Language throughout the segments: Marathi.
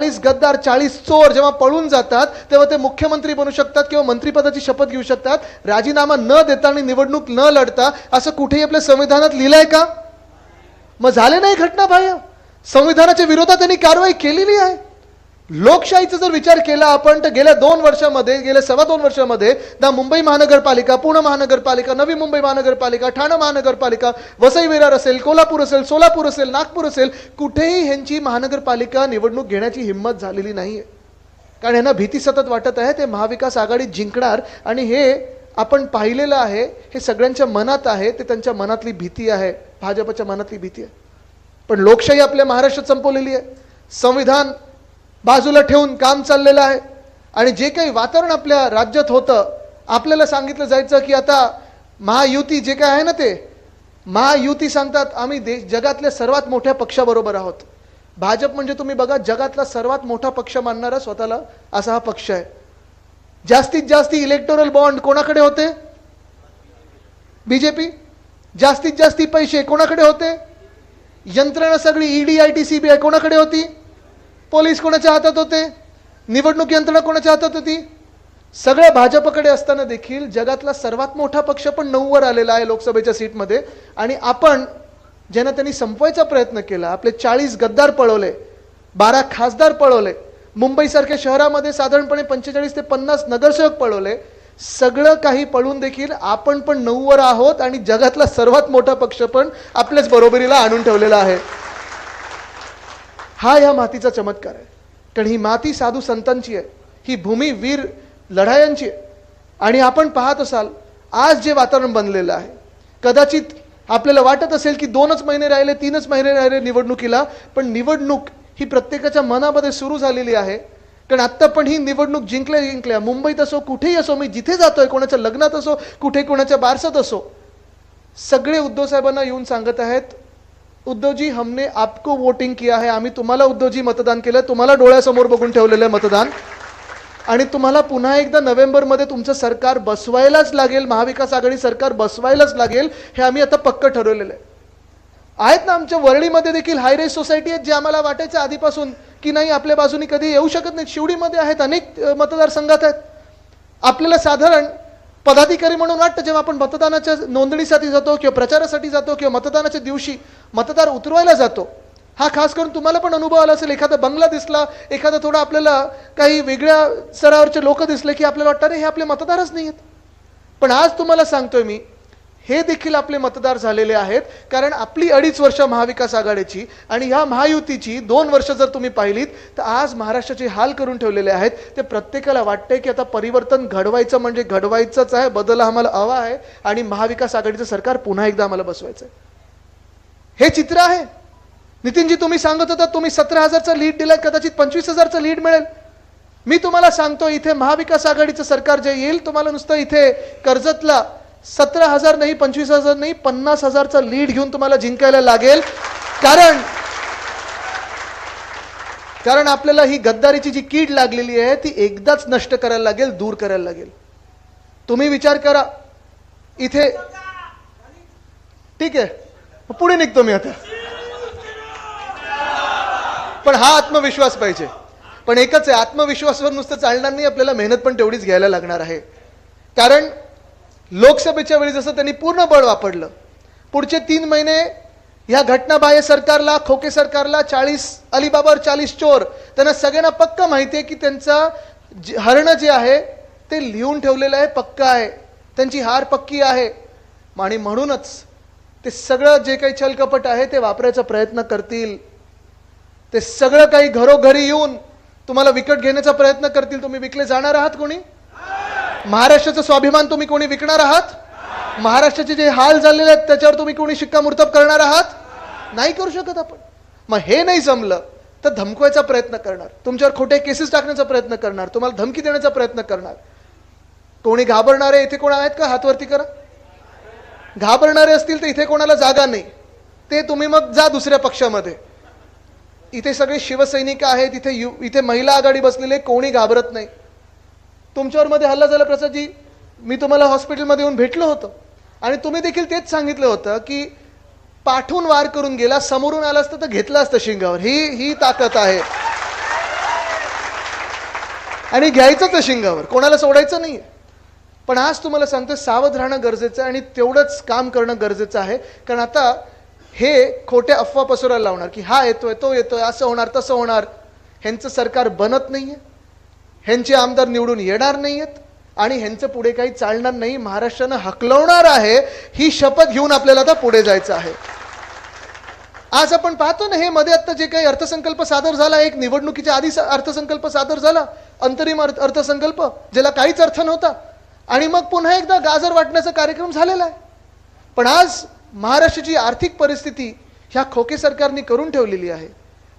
चाळीस गद्दार चाळीस चोर जेव्हा पळून जातात तेव्हा ते मुख्यमंत्री बनू शकतात किंवा मंत्रीपदाची शपथ घेऊ शकतात. राजीनामा न देता आणि निवडणूक न लढता असं कुठेही आपल्या संविधानात लिहिलंय का? मग झाले नाही घटना बाह्य. संविधानाच्या विरोधात त्यांनी कारवाई केलेली आहे. लोकशाहीचा जर विचार केला आपण तर गेल्या दोन वर्षामध्ये गेल्या सव्वा दोन वर्षामध्ये ना मुंबई महानगरपालिका पुणे महानगरपालिका नवी मुंबई महानगरपालिका ठाणे महानगरपालिका वसई विरार असेल कोल्हापूर असेल सोलापूर असेल नागपूर असेल कुठेही ह्यांची महानगरपालिका निवडणूक घेण्याची हिंमत झालेली नाही आहे कारण यांना भीती सतत वाटत आहे ते महाविकास आघाडीत जिंकणार आणि हे आपण पाहिलेलं आहे हे सगळ्यांच्या मनात आहे ते त्यांच्या मनातली भीती आहे भाजपच्या मनातली भीती आहे. पण लोकशाही आपल्या महाराष्ट्रात संपवलेली आहे. संविधान बाजूला ठेवून काम चाललेलं आहे. आणि जे काही वातावरण आपल्या राज्यात होतं आपल्याला सांगितलं जायचं की आता महायुती जे काय आहे ना ते महायुती सांगतात आम्ही देश जगातल्या सर्वात मोठ्या पक्षाबरोबर आहोत. भाजप म्हणजे तुम्ही बघा जगातला सर्वात मोठा पक्ष मानणारा स्वतःला असा हा पक्ष आहे. जास्तीत जास्त इलेक्टोरल बॉन्ड कोणाकडे होते? बीजेपी जास्तीत जास्त पैसे कोणाकडे होते? यंत्रणा सगळी ED I T C B I कोणाकडे होती? पोलीस कोणाच्या हातात होते? निवडणूक यंत्रणा कोणाच्या हातात होती? सगळ्या भाजपकडे असताना देखील जगातला सर्वात मोठा पक्ष पण नऊवर आलेला आहे लोकसभेच्या सीटमध्ये. आणि आपण ज्यांना त्यांनी संपवायचा प्रयत्न केला आपले चाळीस गद्दार पळवले बारा खासदार पळवले मुंबईसारख्या शहरामध्ये साधारणपणे पंचेचाळीस ते पन्नास नगरसेवक पळवले सगळं काही पळून देखील आपण पण नऊवर आहोत आणि जगातला सर्वात मोठा पक्ष पण आपल्याच बरोबरीला आणून ठेवलेला आहे. हा या मातीचा चमत्कार आहे. कारण ही माती साधू संतांची आहे. ही भूमी वीर लढायांची आहे. आणि आपण पाहत असाल आज जे वातावरण बनलेलं आहे कदाचित आपल्याला वाटत असेल की दोनच महिने राहिले तीनच महिने राहिले निवडणुकीला पण निवडणूक ही प्रत्येकाच्या मनामध्ये सुरू झालेली आहे. कारण आत्ता पण ही निवडणूक जिंकल्या जिंकल्या मुंबईत असो कुठेही असो मी जिथे जातोय कोणाच्या लग्नात असो कुठे कोणाच्या बारसात असो सगळे उद्धव साहेबांना येऊन सांगत आहेत उद्धवजी हमने आपको वोटिंग किया है. आम्ही तुम्हाला उद्धवजी मतदान केलं. तुम्हाला डोळ्यासमोर बघून ठेवलेलं आहे मतदान. आणि तुम्हाला पुन्हा एकदा नोव्हेंबरमध्ये तुमचं सरकार बसवायलाच लागेल. महाविकास आघाडी सरकार बसवायलाच लागेल. हे आम्ही आता पक्क ठरवलेलं आहे. आहेत ना आमच्या वरळीमध्ये देखील हाय रेस सोसायटी आहेत जे आम्हाला वाटायचं आधीपासून की नाही आपल्या बाजूनी कधी येऊ शकत नाही शिवडीमध्ये आहेत अनेक मतदारसंघात आहेत. आपल्याला साधारण पदाधिकारी म्हणून वाटतं जेव्हा आपण मतदानाच्या नोंदणीसाठी जातो किंवा प्रचारासाठी जातो किंवा मतदानाच्या दिवशी मतदार उतरवायला जातो. हा खास करून तुम्हाला पण अनुभव आला असेल एखादा बंगला दिसला एखादा थोडा आपल्याला काही वेगळ्या स्तरावरचे लोक दिसले की आपल्याला वाटतं अरे हे आपले मतदारच नाही आहेत. पण आज तुम्हाला सांगतोय मी हे देखील आपले मतदार झालेले आहेत कारण आपली अडीच वर्ष महाविकास आघाडीची आणि ह्या महायुतीची दोन वर्ष जर तुम्ही पाहिलीत तर आज महाराष्ट्राचे हाल करून ठेवलेले आहेत. ते प्रत्येकाला वाटतंय की आता परिवर्तन घडवायचं म्हणजे घडवायचंच आहे बदल आम्हाला हवा आहे आणि महाविकास आघाडीचं सरकार पुन्हा एकदा आम्हाला बसवायचं आहे हे चित्र आहे. नितीनजी तुम्ही सांगत होता तुम्ही सतरा हजारचं लीड दिलाय कदाचित पंचवीस हजारचं लीड मिळेल. मी तुम्हाला सांगतो इथे महाविकास आघाडीचं सरकार जे येईल तुम्हाला नुसतं इथे कर्जतला सतरा हजार नाही पंचवीस हजार नाही पन्नास हजारचा लीड घेऊन तुम्हाला जिंकायला लागेल. कारण कारण आपल्याला ही गद्दारीची जी कीड लागलेली आहे ती एकदाच नष्ट करायला लागेल दूर करायला लागेल. तुम्ही विचार करा. इथे ठीक आहे. पुढे निघतो मी आता. पण हा आत्मविश्वास पाहिजे. पण एकच आहे आत्मविश्वासवर नुसतं चालणार नाही आपल्याला मेहनत पण तेवढीच घ्यायला लागणार आहे. कारण लोकसभेच्या वेळी जसं त्यांनी पूर्ण बळ वापरलं पुढचे तीन महिने ह्या घटनाबाह्य सरकारला खोके सरकारला चाळीस अलिबाबावर चाळीस चोर त्यांना सगळ्यांना पक्क माहिती आहे की त्यांचा हरणं जे आहे ते लिहून ठेवलेलं आहे पक्क आहे. त्यांची हार पक्की आहे. आणि म्हणूनच ते सगळं जे काही छलकपट आहे ते वापरायचा प्रयत्न करतील. ते सगळं काही घरोघरी येऊन तुम्हाला विकत घेण्याचा प्रयत्न करतील. तुम्ही विकले जाणार आहात कोणी? महाराष्ट्राचा स्वाभिमान तुम्ही कोणी विकणार आहात? महाराष्ट्राचे जे हाल झालेले आहेत त्याच्यावर तुम्ही कोणी शिक्कामोर्तब करणार आहात? नाही करू शकत आपण. मग हे नाही जमलं तर धमकवायचा प्रयत्न करणार. तुमच्यावर खोटे केसेस टाकण्याचा प्रयत्न करणार. तुम्हाला धमकी देण्याचा प्रयत्न करणार. कोणी घाबरणारे इथे कोण आहेत का? हातवरती करा. घाबरणारे असतील तर इथे कोणाला जागा नाही. ते तुम्ही मग जा दुसऱ्या पक्षामध्ये. इथे सगळे शिवसैनिक आहेत इथे यु इथे महिला आघाडी बसलेले कोणी घाबरत नाही. तुमच्यावर मध्ये हल्ला झाला प्रसादजी मी तुम्हाला हॉस्पिटलमध्ये येऊन भेटलो होतो. आणि तुम्ही देखील तेच सांगितलं होतं की पाठून वार करून गेला समोरून आला असतं तर घेतलं असतं शिंगावर. ही ही ताकद आहे. आणि घ्यायचंच तर शिंगावर. कोणाला सोडायचं नाही पण आज तुम्हाला सांगतो सावध राहणं गरजेचं आहे आणि तेवढंच काम करणं गरजेचं आहे. कारण आता हे खोट्या अफवा पसरायला लावणार की हा येतोय तो येतोय असं होणार तसं होणार. ह्यांचं सरकार बनत नाहीये. ह्यांचे आमदार निवडून येणार नाहीयेत. आणि ह्यांचं पुढे काही चालणार नाही. महाराष्ट्रानं हकलवणार आहे. ही शपथ घेऊन आपल्याला आता पुढे जायचं आहे. आज आपण पाहतो ना हे मध्ये आता जे काही अर्थसंकल्प सादर झाला एक निवडणुकीच्या आधी अर्थसंकल्प सादर झाला. अंतरिम अर्थ- अर्थसंकल्प ज्याला काहीच अर्थ नव्हता. आणि मग पुन्हा एकदा गाजर वाटण्याचा कार्यक्रम झालेला आहे. पण आज महाराष्ट्राची आर्थिक परिस्थिती ह्या खोके सरकारने करून ठेवलेली आहे.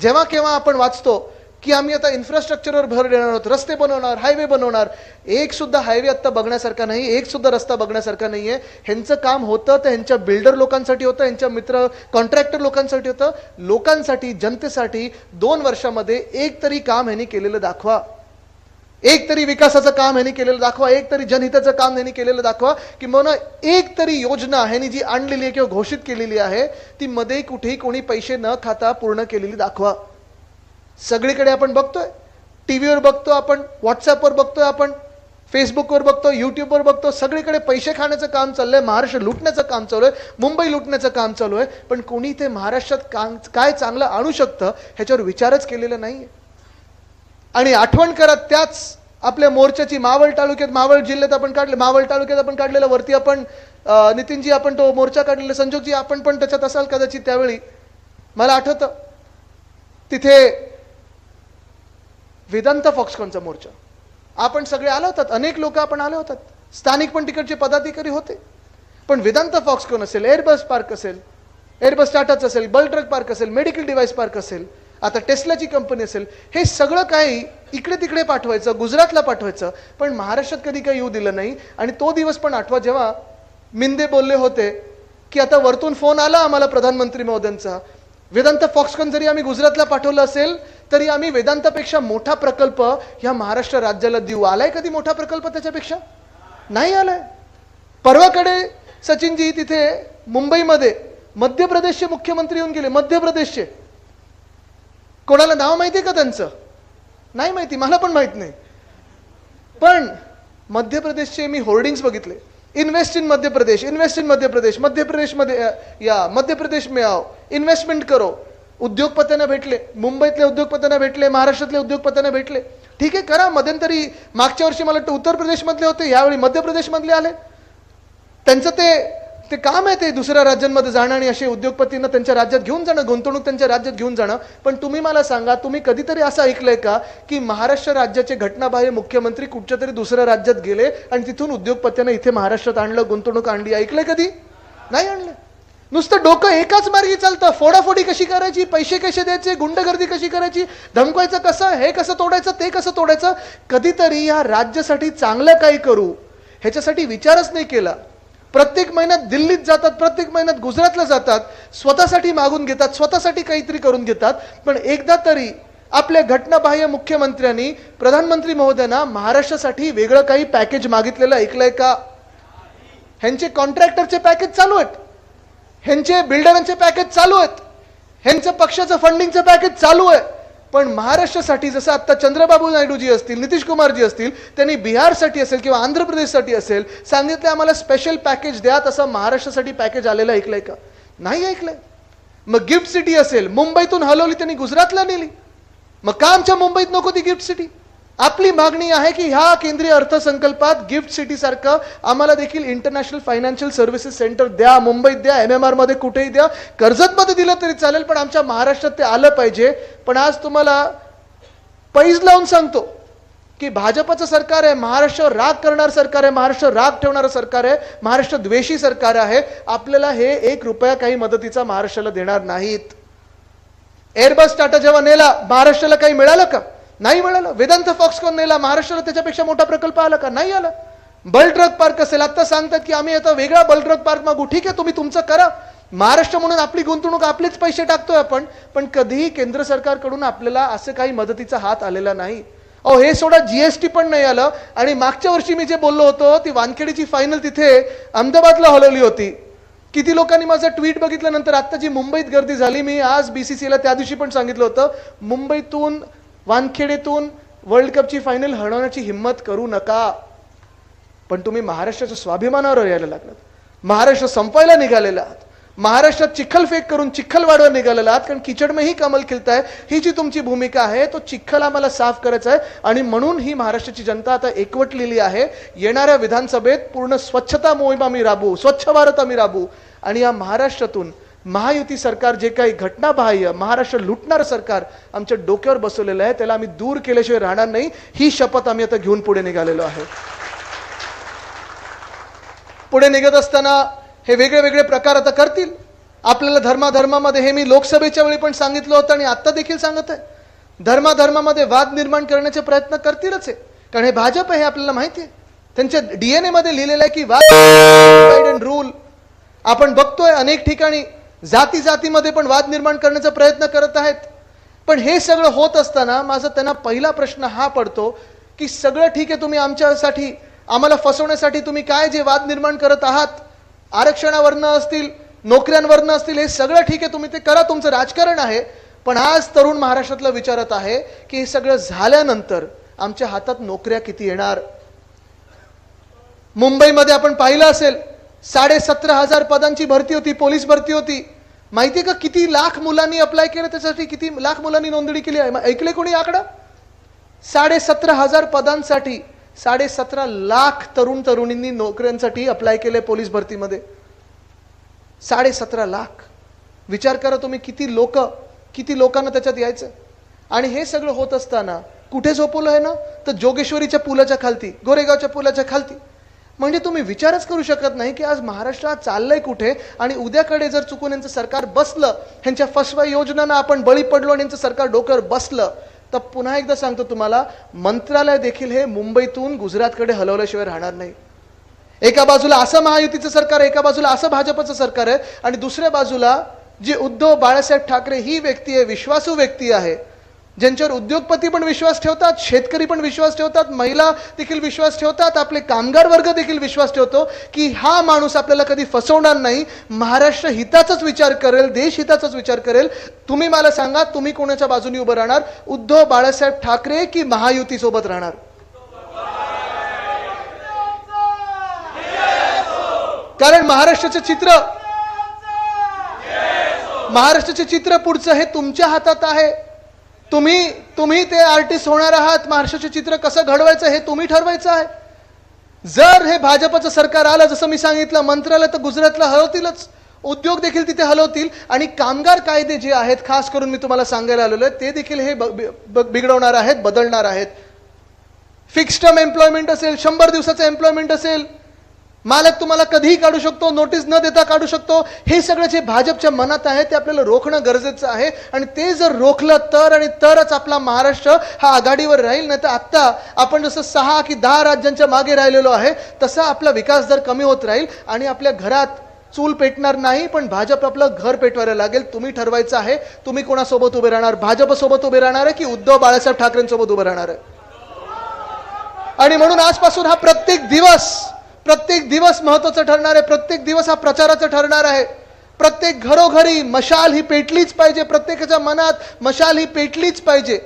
जेव्हा केव्हा आपण वाचतो की आम्ही आता इन्फ्रास्ट्रक्चरवर भर देणार आहोत रस्ते बनवणार हायवे बनवणार एक सुद्धा हायवे आत्ता बघण्यासारखा नाही एक सुद्धा रस्ता बघण्यासारखा नाही आहे ह्यांचं काम होतं तर ह्यांच्या बिल्डर लोकांसाठी होतं ह्यांच्या मित्र कॉन्ट्रॅक्टर लोकांसाठी होतं. लोकांसाठी जनतेसाठी दोन वर्षामध्ये एक तरी काम ह्यांनी केलेलं दाखवा. एक तरी विकासाचं काम ह्यांनी केलेलं दाखवा एक तरी जनहिताचं काम ह्यांनी केलेलं दाखवा किंवा एक तरी योजना ह्यांनी जी आणलेली आहे किंवा घोषित केलेली आहे ती मध्ये कुठेही कोणी पैसे न खाता पूर्ण केलेली दाखवा. सगळीकडे आपण बघतोय. टी व्हीवर बघतो आपण व्हॉट्सअपवर बघतोय आपण फेसबुकवर बघतो युट्यूबवर बघतो सगळीकडे पैसे खाण्याचं काम चाललंय महाराष्ट्र लुटण्याचं काम चालू आहे मुंबई लुटण्याचं काम चालू आहे पण कोणी ते महाराष्ट्रात काम काय चांगलं आणू शकतं ह्याच्यावर विचारच केलेला नाही आहे आणि आठवण करत त्याच आपल्या मोर्चाची मावळ तालुक्यात मावळ जिल्ह्यात आपण काढले मावळ तालुक्यात आपण काढलेलं वरती आपण नितीनजी आपण तो मोर्चा काढलेला संजोगजी आपण पण त्याच्यात असाल कदाचित त्यावेळी. मला आठवतं तिथे वेदांत फॉक्सकॉनचा मोर्चा. आपण सगळे आलो होतात अनेक लोक आपण आले होतात. स्थानिक पण तिकडचे पदाधिकारी होते. पण वेदांत फॉक्सकॉन असेल एअरबस पार्क असेल एअरबस टाटाच असेल बल ट्रक पार्क असेल मेडिकल डिव्हाइस पार्क असेल आता टेस्लाची कंपनी असेल हे सगळं काही इकडे तिकडे पाठवायचं गुजरातला पाठवायचं पण महाराष्ट्रात कधी काही येऊ दिलं नाही. आणि तो दिवस पण आठवा जेव्हा मिंदे बोलले होते की आता वरतून फोन आला आम्हाला प्रधानमंत्री महोदयांचा. वेदांत फॉक्सकॉन जरी आम्ही गुजरातला पाठवलं असेल तरी आम्ही वेदांतापेक्षा मोठा प्रकल्प ह्या महाराष्ट्र राज्याला देऊ. आलाय कधी मोठा प्रकल्प त्याच्यापेक्षा? नाही आलाय. परवाकडे सचिनजी तिथे मुंबईमध्ये मध्य प्रदेशचे मुख्यमंत्री येऊन गेले मध्य प्रदेशचे. कोणाला नाव माहिती आहे का त्यांचं? नाही माहिती मला पण माहीत नाही. पण मध्य प्रदेशचे मी होर्डिंग्स बघितले. Invest in Madhya Pradesh invest in Madhya Pradesh Madhya प्रदेशमध्ये या मध्य प्रदेश मिळाव इन्व्हेस्टमेंट करो. उद्योगपत्यांना भेटले मुंबईतल्या उद्योगपत्यांना भेटले महाराष्ट्रातल्या उद्योगपत्यांना भेटले. ठीक आहे करा मध्यंतरी मागच्या वर्षी मला वाटतं उत्तर प्रदेशमधले होते यावेळी मध्य प्रदेशमधले आले. त्यांचं ते ते काम आहे ते दुसऱ्या राज्यांमध्ये जाणं आणि असे उद्योगपतींना त्यांच्या राज्यात घेऊन जाणं गुंतवणूक त्यांच्या राज्यात घेऊन जाणं. पण तुम्ही मला सांगा तुम्ही कधीतरी असं ऐकलंय का की महाराष्ट्र राज्याचे घटनाबाह्य मुख्यमंत्री कुठच्या तरी दुसऱ्या राज्यात गेले आणि तिथून उद्योगपत्यांना इथे महाराष्ट्रात आणलं गुंतवणूक आणली? ऐकलंय कधी? नाही आणलं. नुसतं डोकं एकाच मार्गी चालतं. फोडाफोडी कशी करायची? पैसे कसे द्यायचे? गुंडगर्दी कशी करायची? धमकायचं कसं? हे कसं तोडायचं? ते कसं तोडायचं? कधीतरी या राज्यासाठी चांगलं काही करू ह्याच्यासाठी विचारच नाही केला. प्रत्येक महिन्यात दिल्लीत जातात प्रत्येक महिन्यात गुजरातला जातात स्वतःसाठी मागून घेतात स्वतःसाठी काहीतरी करून घेतात पण एकदा तरी आपल्या घटनाबाह्य मुख्यमंत्र्यांनी प्रधानमंत्री महोदयांना महाराष्ट्रासाठी वेगळं काही पॅकेज मागितलेलं ऐकलंय का? ह्यांचे कॉन्ट्रॅक्टरचे पॅकेज चालू आहेत. ह्यांचे बिल्डरांचे पॅकेज चालू आहेत. ह्यांचं पक्षाचं फंडिंगचं पॅकेज चालू आहे. पण महाराष्ट्रासाठी जसं आता चंद्रबाबू नायडूजी असतील नितीश कुमारजी असतील त्यांनी बिहारसाठी असेल किंवा आंध्र प्रदेशसाठी असेल सांगितलं आम्हाला स्पेशल पॅकेज द्या तसं महाराष्ट्रासाठी पॅकेज आलेलं ऐकलंय का? नाही ऐकलंय. मग गिफ्ट सिटी असेल मुंबईतून हलवली त्यांनी गुजरातला नेली. मग का आमच्या मुंबईत नको ती गिफ्ट सिटी आपली मागणी आहे की ह्या केंद्रीय अर्थसंकल्पात गिफ्ट सिटी सारखं आम्हाला देखील इंटरनॅशनल फायनान्शियल सर्व्हिसेस सेंटर द्या मुंबईत द्या एम एम आरमध्ये कुठेही द्या. कर्जतमध्ये दिलं तरी चालेल पण आमच्या महाराष्ट्रात ते आलं पाहिजे. पण आज तुम्हाला पैज लावून सांगतो की भाजपचं सरकार आहे महाराष्ट्र राग करणारं सरकार आहे महाराष्ट्र राग ठेवणारं सरकार आहे महाराष्ट्र द्वेषी सरकार आहे. आपल्याला हे एक रुपया काही मदतीचा महाराष्ट्राला देणार नाहीत. एअरबस टाटा जेव्हा नेला महाराष्ट्राला काही मिळालं का? नाही मिळालं वेदांत फॉक्सकॉन नेला? महाराष्ट्राला त्याच्यापेक्षा मोठा प्रकल्प आला का? नाही आला. बल ट्रक पार्क असेल. आता सांगतात की आम्ही आता वेगळा बल पार्क मागू. ठीक आहे तुम्ही तुमचं करा. महाराष्ट्र म्हणून आपली गुंतवणूक आपलेच पैसे टाकतोय आपण. पण कधीही केंद्र सरकारकडून आपल्याला असं काही मदतीचा हात आलेला नाही. अहो हे सोडा जीएसटी पण नाही आलं. आणि मागच्या वर्षी मी जे बोललो होतो ती वानखेडीची फायनल तिथे अहमदाबादला हलवली होती. किती लोकांनी माझं ट्विट बघितल्यानंतर आता जी मुंबईत गर्दी झाली. मी आज बीसीसीला त्या दिवशी पण सांगितलं होतं. मुंबईतून वानखेडेतून वर्ल्ड कपची फायनल हरवण्याची हिंमत करू नका. पण तुम्ही महाराष्ट्राच्या स्वाभिमानावर यायला लागलात. महाराष्ट्र संपायला निघालेला आहात. महाराष्ट्रात चिखलफेक करून चिखल निघालेला आहात. कारण किचड ही कमल खिलताय. ही जी तुमची भूमिका आहे तो चिखल आम्हाला साफ करायचा आहे. आणि म्हणून ही महाराष्ट्राची जनता आता एकवटलेली आहे. येणाऱ्या विधानसभेत पूर्ण स्वच्छता मोहीम आम्ही राबवू. स्वच्छ भारत आम्ही राबवू. आणि या महाराष्ट्रातून महायुती सरकार जे काही घटनाबाह्य महाराष्ट्र लुटणारं सरकार आमच्या डोक्यावर बसवलेलं आहे त्याला आम्ही दूर केल्याशिवाय राहणार नाही. ही शपथ आम्ही आता घेऊन पुढे निघालेलो आहे. पुढे निघत असताना हे वेगळे वेगळे प्रकार आता करतील. आपल्याला धर्माधर्मामध्ये हे मी लोकसभेच्या वेळी पण सांगितलं होतं आणि आता देखील सांगत आहे. धर्माधर्मामध्ये वाद निर्माण करण्याचे प्रयत्न करतीलच आहे कारण हे भाजप आहे हे आपल्याला माहिती आहे. त्यांच्या डीएनए मध्ये लिहिलेलं आहे की वाद रूल आपण बघतोय अनेक ठिकाणी जाती जातीमध्ये पण वाद निर्माण करण्याचा प्रयत्न करत आहेत. पण हे सगळं होत असताना माझा त्यांना पहिला प्रश्न हा पडतो की सगळं ठीक आहे तुम्ही आमच्यासाठी आम्हाला फसवण्यासाठी तुम्ही काय जे वाद निर्माण करत आहात? आरक्षणावरनं असतील नोकऱ्यांवरनं असतील हे सगळं ठीक आहे तुम्ही ते करा तुमचं राजकारण आहे. पण आज तरुण महाराष्ट्रातला विचारत आहे की हे सगळं झाल्यानंतर आमच्या हातात नोकऱ्या किती येणार? मुंबईमध्ये आपण पाहिलं असेल साडेसतरा हजार पदांची भरती होती पोलीस भरती होती. माहिती का किती लाख मुलांनी अप्लाय केलं त्याच्यासाठी? किती लाख मुलांनी नोंदणी केली आहे? ऐकले कोणी आकडा? साडेसतरा हजार पदांसाठी साडेसतरा लाख तरुण तरुणींनी नोकऱ्यांसाठी अप्लाय केले पोलीस भरतीमध्ये. साडेसतरा लाख. विचार करा तुम्ही किती लोक किती लोकांना त्याच्यात यायचं. आणि हे सगळं होत असताना कुठे झोपवलं आहे ना? तर जोगेश्वरीच्या पुलाच्या खालती गोरेगावच्या पुलाच्या खालती. म्हणजे तुम्ही विचारच करू शकत नाही की आज महाराष्ट्रात चाललंय कुठे आणि उद्याकडे जर चुकून यांचं सरकार बसलं ह्यांच्या फसवा योजनांना आपण बळी पडलो आणि यांचं सरकार डोक्यावर बसलं तर पुन्हा एकदा सांगतो तुम्हाला मंत्रालय देखील हे मुंबईतून गुजरातकडे हलवल्याशिवाय राहणार नाही. एका बाजूला असं महायुतीचं सरकार आहे एका बाजूला असं भाजपचं सरकार आहे आणि दुसऱ्या बाजूला जी उद्धव बाळासाहेब ठाकरे ही व्यक्ती आहे विश्वासू व्यक्ती आहे ज्यांच्यावर उद्योगपती पण विश्वास ठेवतात शेतकरी पण विश्वास ठेवतात महिला देखील विश्वास ठेवतात आपले कामगार वर्ग देखील विश्वास ठेवतो की हा माणूस आपल्याला कधी फसवणार नाही. महाराष्ट्र हिताचाच विचार करेल देश हिताचाच विचार करेल. तुम्ही मला सांगा तुम्ही कोणाच्या बाजूने उभं राहणार? उद्धव बाळासाहेब ठाकरे की महायुती सोबत राहणार? कारण महाराष्ट्राचं चित्र महाराष्ट्राचे चित्र पुढचं हे तुमच्या हातात आहे. तुम्ही तुम्ही ते आर्टिस्ट होणार आहात. महाराष्ट्राचे चित्र कसं घडवायचं हे तुम्ही ठरवायचं आहे. जर हे भाजपचं सरकार आलं जसं मी सांगितलं मंत्रालय तर गुजरातला हलवतीलच. उद्योग देखील तिथे हलवतील. आणि कामगार कायदे जे आहेत खास करून मी तुम्हाला सांगायला आलेलो आहे ते देखील हे ब- ब- बिघडवणार आहेत बदलणार आहेत. फिक्स्ड टर्म एम्प्लॉयमेंट असेल शंभर दिवसाचं एम्प्लॉयमेंट असेल मालक तुम्हाला कधीही काढू शकतो नोटीस न देता काढू शकतो. हे सगळं जे भाजपच्या मनात आहे ते आपल्याला रोखणं गरजेचं आहे. आणि ते जर रोखलं तर आणि तरच आपला महाराष्ट्र हा आघाडीवर राहील नाही तर आत्ता आपण जसं सहा की दहा राज्यांच्या मागे राहिलेलो आहे तसा आपला विकास दर कमी होत राहील आणि आपल्या घरात चूल पेटणार नाही पण भाजप आपलं घर पेटवायला लागेल तुम्ही ठरवायचं आहे. तुम्ही कोणासोबत उभे राहणार? भाजपसोबत उभे राहणार आहे की उद्धव बाळासाहेब ठाकरेंसोबत उभे राहणार आहे? आणि म्हणून आजपासून हा प्रत्येक दिवस प्रत्येक दिवस महत्त्वाचं ठरणार आहे प्रत्येक दिवस हा प्रचाराचं ठरणार आहे. प्रत्येक घरोघरी मशाल ही पेटलीच पाहिजे प्रत्येकाच्या मनात मशाल ही पेटलीच पाहिजे.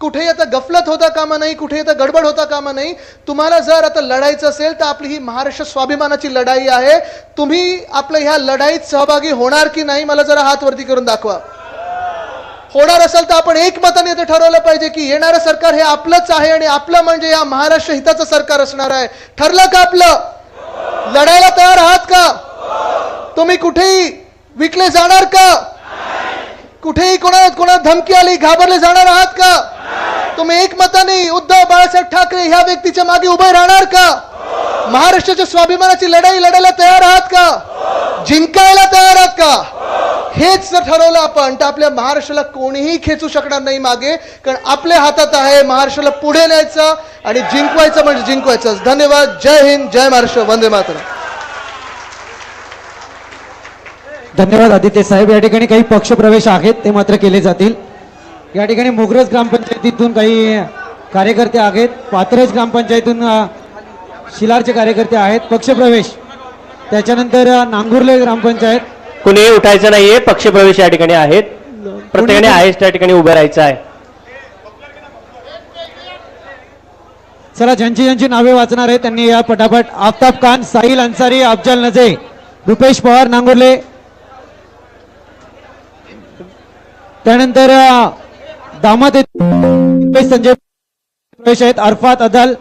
कुठेही आता गफलत होता कामा नाही कुठेही आता गडबड होता कामा नाही. तुम्हाला जर आता लढायचं असेल तर आपली ही महाराष्ट्र स्वाभिमानाची लढाई आहे. तुम्ही आपल्या ह्या लढाईत सहभागी होणार की नाही मला जरा हात वरती करून दाखवा. होणार असेल तर आपण एकमताने ते ठरवलं पाहिजे की येणारं सरकार हे आपलंच आहे आणि आपलं म्हणजे या महाराष्ट्र हिताचं सरकार असणार आहे. ठरलं का आपलं? लढायला तयार आहात का? तुम्ही कुठेही विकले जाणार का? कुठेही कोणा कोणा धमकी आली घाबरले जाणार आहात का? तुम्ही एकमताने उद्धव बाळासाहेब ठाकरे ह्या व्यक्तीच्या मागे उभे राहणार का? महाराष्ट्राच्या स्वाभिमानाची लढाई लढायला तयार आहात का? जिंकायला तयार आहात का? हेच जर ठरवलं आपण तर आपल्या महाराष्ट्राला कोणीही खेचू शकणार नाही मागे. कारण आपल्या हातात आहे महाराष्ट्राला पुढे न्यायचं आणि जिंकवायचं म्हणजे जिंकवायचं. धन्यवाद. जय हिंद. जय महाराष्ट्र. वंदे मातरम. धन्यवाद आदित्य साहेब. या ठिकाणी काही पक्षप्रवेश आहेत ते मात्र केले जातील. या ठिकाणी मोगरज ग्रामपंचायतीतून काही कार्यकर्ते आहेत. पात्रज ग्रामपंचायतीतून शिलारचे कार्यकर्ते आहेत. पक्षप्रवेश. त्याच्यानंतर नांगुर्ले ग्रामपंचायत. कुणी उठायचं नाहीये पक्षप्रवेश या ठिकाणी आहेत. प्रत्येकाने आहेच त्या ठिकाणी उभं राहायचं आहे. चला ज्यांची ज्यांची नावे वाचणार आहे त्यांनी या पटापट आफताब खान साहिल अन्सारी अफजल नजे रुपेश पवार नांगोर्ले. त्यानंतर दामात संजय प्रवेश आहेत. अरफात अदल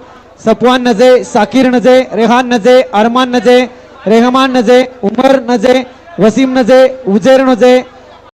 सफवान नजे साकीर नजे रेहान नजे अरमान नजे रेहमान नजे उमर नजे वसीम नजे उजेर नजे